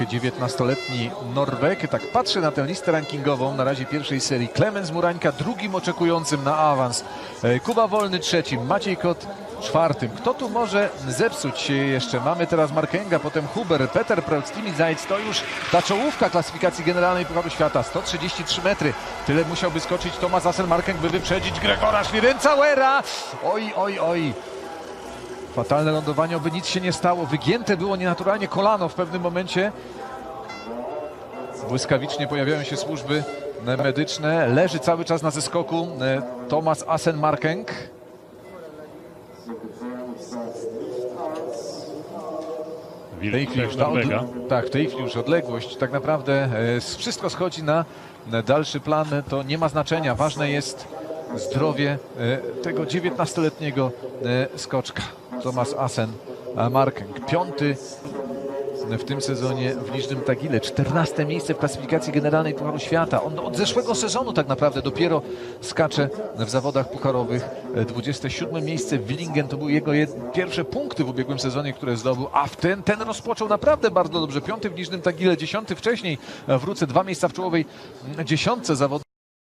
19-letni Norweg. Tak patrzę na tę listę rankingową na razie pierwszej serii. Klemens Murańka drugim oczekującym na awans. E, Kuba Wolny trzecim, Maciej Kot czwartym. Kto tu może zepsuć się jeszcze? Mamy teraz Markenga, potem Huber, Peter Preutz, Timi Zajc. To już ta czołówka klasyfikacji generalnej Pucharu Świata. 133 metry. Tyle musiałby skoczyć Tomasz Asen-Markeng, by wyprzedzić Gregora Szwiryncauera. Oj, oj, oj. Fatalne lądowanie, oby nic się nie stało. Wygięte było nienaturalnie kolano w pewnym momencie. Błyskawicznie pojawiają się służby e, medyczne. Leży cały czas na zeskoku e, Thomas Asen-Markeng. W tej chwili już od... Tak, w tej chwili już odległość. Tak naprawdę e, wszystko schodzi na na dalszy plan. To nie ma znaczenia. Ważne jest zdrowie e, tego 19-letniego e, skoczka. Thomas Asen e, Markeng. Piąty w tym sezonie w licznym Tagile. 14 miejsce w klasyfikacji generalnej Pucharu Świata. On od zeszłego sezonu tak naprawdę dopiero skacze w zawodach pucharowych. 27 miejsce w Willingen to były jego pierwsze punkty w ubiegłym sezonie, które zdobył, a w ten, ten rozpoczął naprawdę bardzo dobrze. Piąty w licznym Tagile, dziesiąty wcześniej w Ruce, dwa miejsca w czołowej dziesiątce zawodów.